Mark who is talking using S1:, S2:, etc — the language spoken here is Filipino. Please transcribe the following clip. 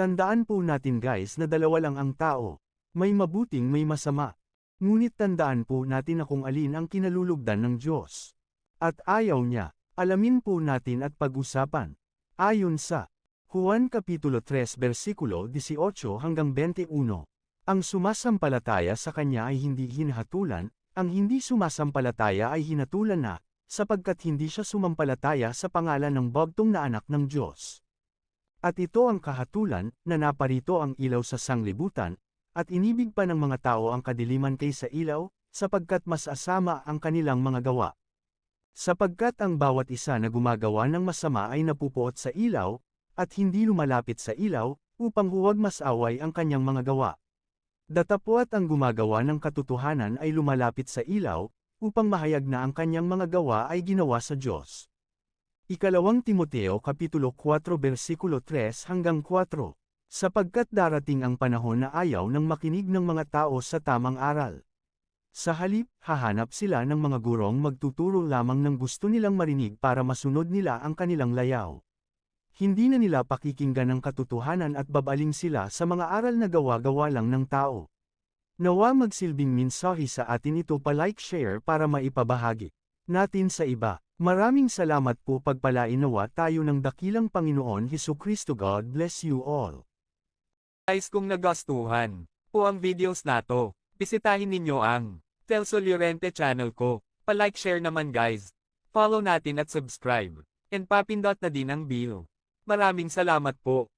S1: Tandaan po natin guys na dalawa lang ang tao. May mabuting may masama. Ngunit tandaan po natin na kung alin ang kinalulugdan ng Diyos. At ayaw niya. Alamin po natin at pag-usapan. Ayon sa Juan Kapitulo 3 versikulo 18 hanggang 21. Ang sumasampalataya sa kanya ay hindi hinahatulan, ang hindi sumasampalataya ay hinatulan na, sapagkat hindi siya sumampalataya sa pangalan ng bagtong na anak ng Diyos. At ito ang kahatulan, na naparito ang ilaw sa sanglibutan, at inibig pa ng mga tao ang kadiliman kaysa ilaw, sapagkat mas asama ang kanilang mga gawa. Sapagkat ang bawat isa na gumagawa ng masama ay napupuot sa ilaw, at hindi lumalapit sa ilaw, upang huwag masaway ang kanyang mga gawa. Datapwat ang gumagawa ng katotohanan ay lumalapit sa ilaw, upang mahayag na ang kanyang mga gawa ay ginawa sa Diyos. Ikalawang Timoteo Kapitulo 4 versikulo 3 hanggang 4 Sapagkat darating ang panahon na ayaw ng makinig ng mga tao sa tamang aral. Sa halip, hahanap sila ng mga gurong magtuturo lamang ng gusto nilang marinig para masunod nila ang kanilang layaw. Hindi na nila pakikinggan ng katotohanan at babaling sila sa mga aral na gawa-gawa lang ng tao. Nawa magsilbing mensahe sa atin ito pa-like share para maipabahagi natin sa iba. Maraming salamat po pagpalain nawa tayo ng dakilang Panginoon Heso Kristo God bless you all.
S2: Guys kung nagustuhan po ang videos na to, bisitahin ninyo ang Telso Llorente channel ko. Pa-like share naman guys. Follow natin at subscribe. And papindot na din ang bell. Maraming salamat po.